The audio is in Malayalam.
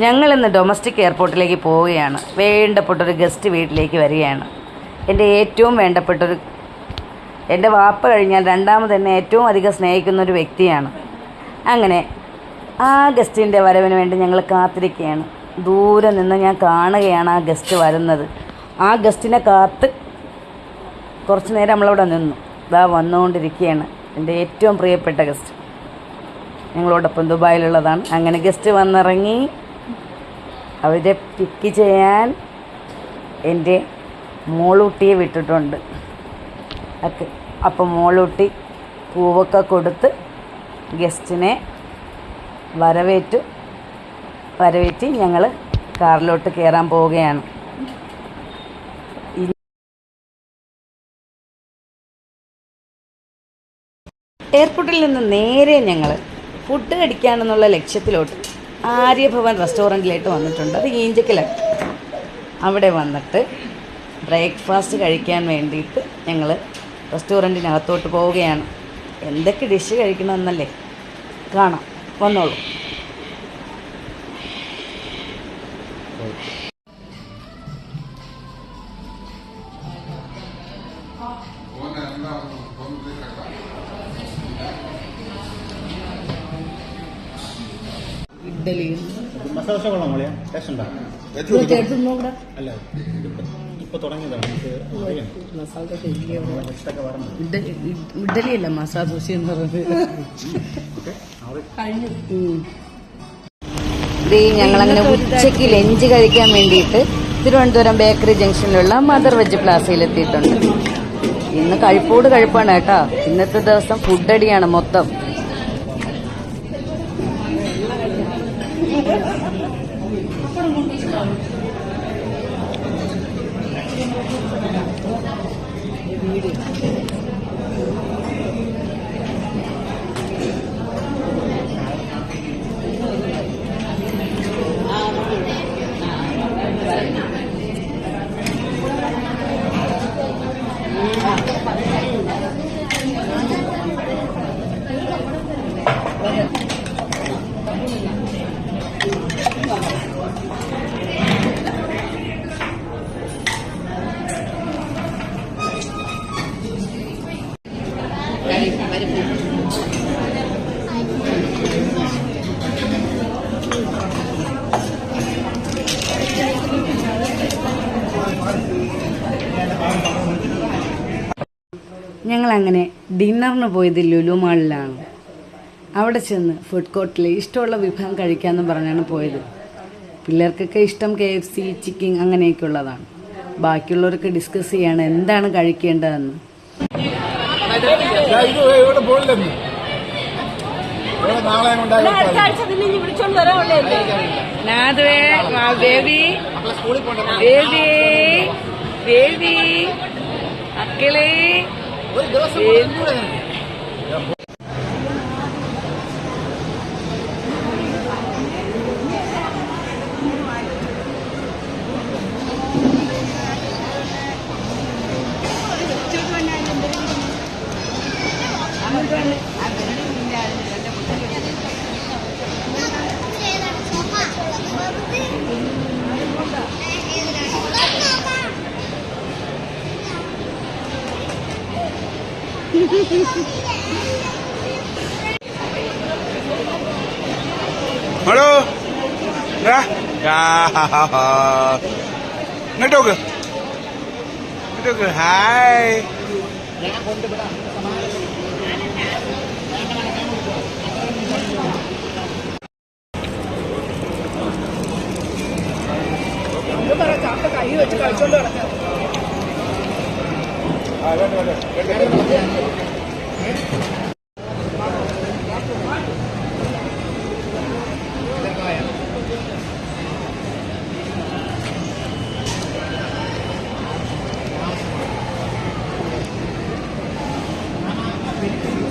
ഞങ്ങൾ ഇന്ന് ഡൊമസ്റ്റിക് എയർപോർട്ടിലേക്ക് പോവുകയാണ്. വേണ്ടപ്പെട്ടൊരു ഗസ്റ്റ് വീട്ടിലേക്ക് വരികയാണ്. എന്റെ ഏറ്റവും വേണ്ടപ്പെട്ടൊരു എന്റെ വാപ്പ കഴിഞ്ഞാൽ രണ്ടാമത് തന്നെ ഏറ്റവും അധികം സ്നേഹിക്കുന്ന ഒരു വ്യക്തിയാണ്. അങ്ങനെ ആ ഗസ്റ്റിന്റെ വരവിന് വേണ്ടി ഞങ്ങൾ കാത്തിരിക്കുകയാണ്. ദൂരെ നിന്ന് ഞാൻ കാണുകയാണ് ആ ഗസ്റ്റ് വരുന്നത്. ആ ഗസ്റ്റിനെ കാത്ത് കുറച്ച് നേരം നമ്മളവിടെ നിന്നു. ഇതാ വന്നുകൊണ്ടിരിക്കുകയാണ് എന്റെ ഏറ്റവും പ്രിയപ്പെട്ട ഗസ്റ്റ് ഞങ്ങളോടൊപ്പം ദുബായിലുള്ളതാണ്. അങ്ങനെ ഗസ്റ്റ് വന്നിറങ്ങി. അവരെ പിക്ക് ചെയ്യാൻ എന്റെ മോളൂട്ടിയെ വിട്ടിട്ടുണ്ട്. ഒക്കെ അപ്പോൾ മോളൂട്ടി പൂവൊക്കെ കൊടുത്ത് ഗസ്റ്റിനെ വരവേറ്റു. വരവേറ്റി ഞങ്ങൾ കാറിലോട്ട് കയറാൻ പോവുകയാണ്. എയർപോർട്ടിൽ നിന്ന് നേരെ ഞങ്ങൾ ഫുഡ് കഴിക്കാനെന്നുള്ള ലക്ഷ്യത്തിലോട്ട്. ആര്യഭവൻ റെസ്റ്റോറന്റിലേക്ക് വന്നിട്ടുണ്ട്. അത് ഈഞ്ചക്കലാണ് അവിടെ വന്നിട്ട് ബ്രേക്ക്ഫാസ്റ്റ് കഴിക്കാൻ വേണ്ടിയിട്ട് ഞങ്ങൾ റെസ്റ്റോറന്റിനകത്തോട്ട് പോവുകയാണ്. എന്തൊക്കെ ഡിഷ് കഴിക്കണമെന്നല്ലേ? കാണാം. വന്നോളൂ. ഇഡ്ഡലിയും മസാല ദോശ കൊള്ളാം മോളിയാ ടേസ്റ്റ് ഉണ്ടോ ചേർത്തുന്നൂടെ അല്ല ഇപ്പൊ തുടങ്ങിയതാണ്. മസാല ദോശ ഇഡ്ഡലി ഇഡ്ഡലിയല്ല മസാല ദോശ എന്ന് പറഞ്ഞത് ഞങ്ങളങ്ങനെ ഉച്ചയ്ക്ക് ലഞ്ച് കഴിക്കാൻ വേണ്ടിയിട്ട് തിരുവനന്തപുരം ബേക്കറി ജംഗ്ഷനിലുള്ള മദർ വെജ് പ്ലാസയിൽ എത്തിയിട്ടുണ്ട് ഇന്ന് കഴിപ്പോട് കഴിപ്പാണ് കേട്ടോ. ഇന്നത്തെ ദിവസം ഫുഡ് അടിയാണ് മൊത്തം ഞങ്ങളങ്ങനെ ഡിന്നറിന് പോയത് ലുലു മാളിലാണ്. അവിടെ ചെന്ന് ഫുഡ് കോർട്ടിൽ ഇഷ്ടമുള്ള വിഭവം കഴിക്കാമെന്ന് പറഞ്ഞാണ് പോയത്. പിള്ളേർക്കൊക്കെ ഇഷ്ടം കെ എഫ് സി ചിക്കൻ അങ്ങനെയൊക്കെ ഉള്ളതാണ് ബാക്കിയുള്ളവരൊക്കെ ഡിസ്കസ് ചെയ്യാണ് എന്താണ് കഴിക്കേണ്ടതെന്ന്. ഇത് ഇവിടെ പോയില്ലെന്ന് ഇവിടെ നാളെ ബേബി ബേബി ബേബി അക്കളേ. ഒരു ഹലോ ഇങ്ങോട്ട് നോക്ക് ഇങ്ങോട്ട് നോക്ക് ഹായ് ആ വേണ്ട